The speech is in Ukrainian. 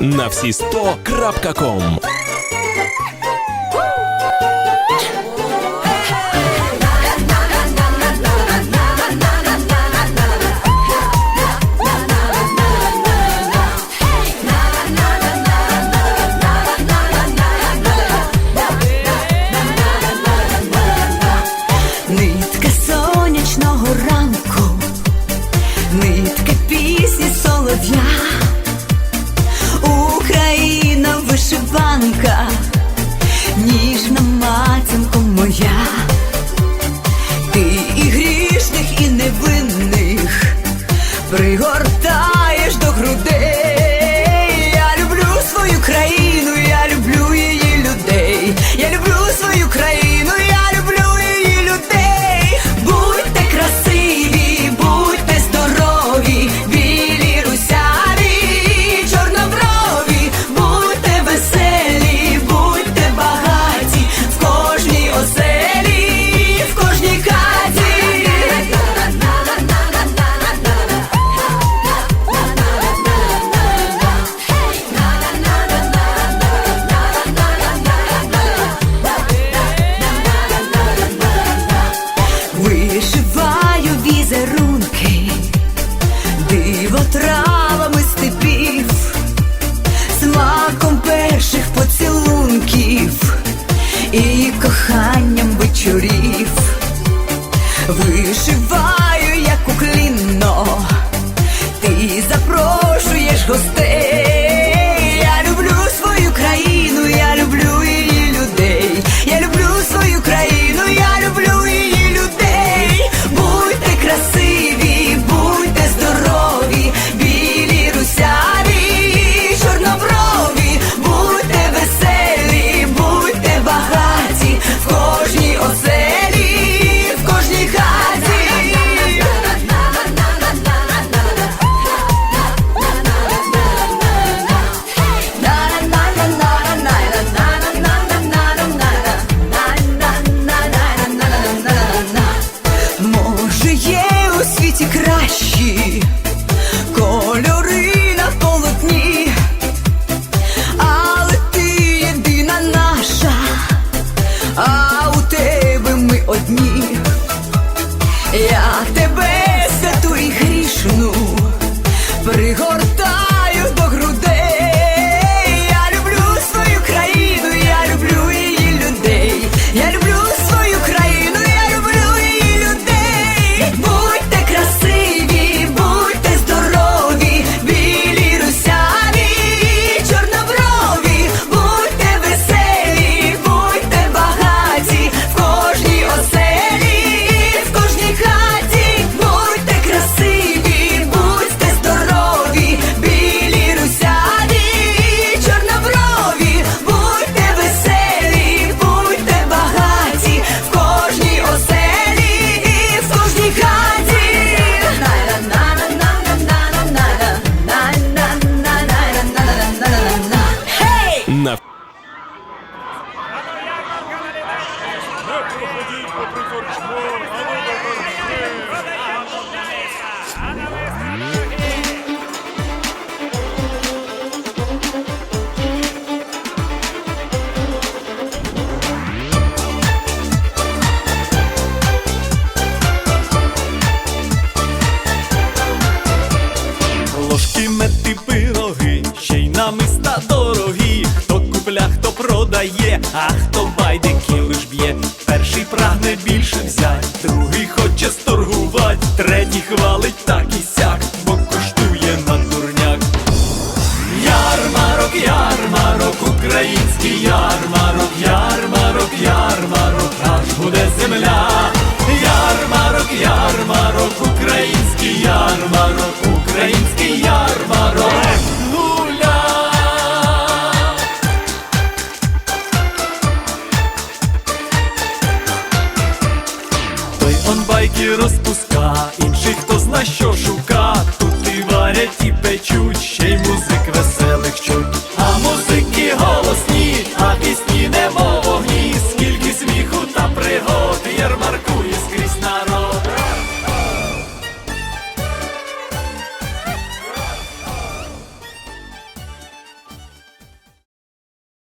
на всі 100.com Pero sonríes, hostel. Я люблю котлети, пироги, ще й намиста дорогі, хто купля, хто продає, а хто байдики лиш б'є. Перший прагне більше взять, другий хоче сторгувати, третій хвалить так і сяк, бо коштує на дурняк. Ярмарок, ярмарок, український ярмарок, ярмарок, ярмарок, аж буде земля. Ярмарок, ярмарок. он байки розпуска, інших хто зна, що шука, тут і варять, і печуть, ще й музик веселих чуть, а музик.